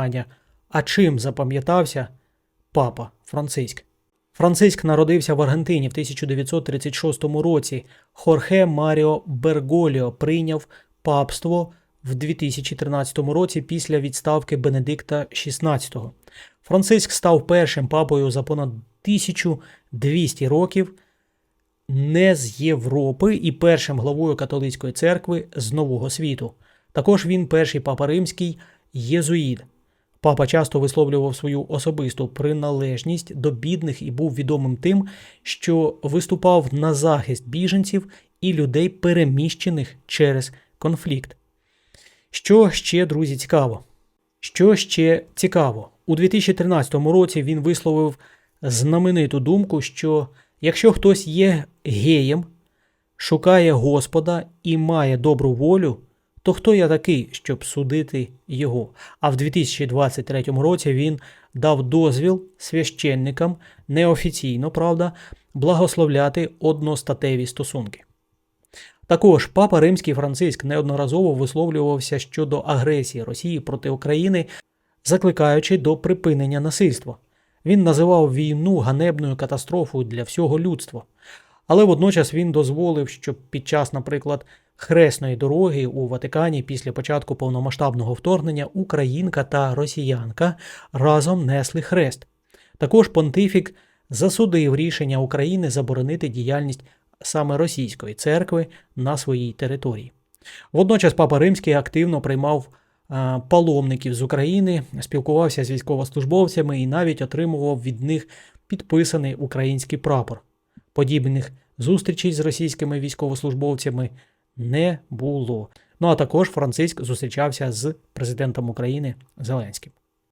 Аня, а чим запам'ятався папа Франциск? Франциск народився в Аргентині в 1936 році. Хорхе Маріо Берголіо прийняв папство в 2013 році після відставки Бенедикта XVI. Франциск став першим папою за понад 1200 років не з Європи і першим главою католицької церкви з Нового світу. Також він перший папа римський єзуїт. Папа часто висловлював свою особисту приналежність до бідних і був відомим тим, що виступав на захист біженців і людей, переміщених через конфлікт. Що ще, друзі, цікаво? Що ще цікаво? У 2013 році він висловив знамениту думку, що якщо хтось є геєм, шукає Господа і має добру волю, то хто я такий, щоб судити його? А в 2023 році він дав дозвіл священникам неофіційно, правда, благословляти одностатеві стосунки. Також папа Римський Франциск неодноразово висловлювався щодо агресії Росії проти України, закликаючи до припинення насильства. Він називав війну ганебною катастрофою для всього людства. Але водночас він дозволив, щоб під час, наприклад, хресної дороги у Ватикані після початку повномасштабного вторгнення українка та росіянка разом несли хрест. Також понтифік засудив рішення України заборонити діяльність саме російської церкви на своїй території. Водночас Папа Римський активно приймав е, паломників з України, спілкувався з військовослужбовцями і навіть отримував від них підписаний український прапор. Подібних зустрічей з російськими військовослужбовцями не було. Ну а також Франциск зустрічався з президентом України Зеленським.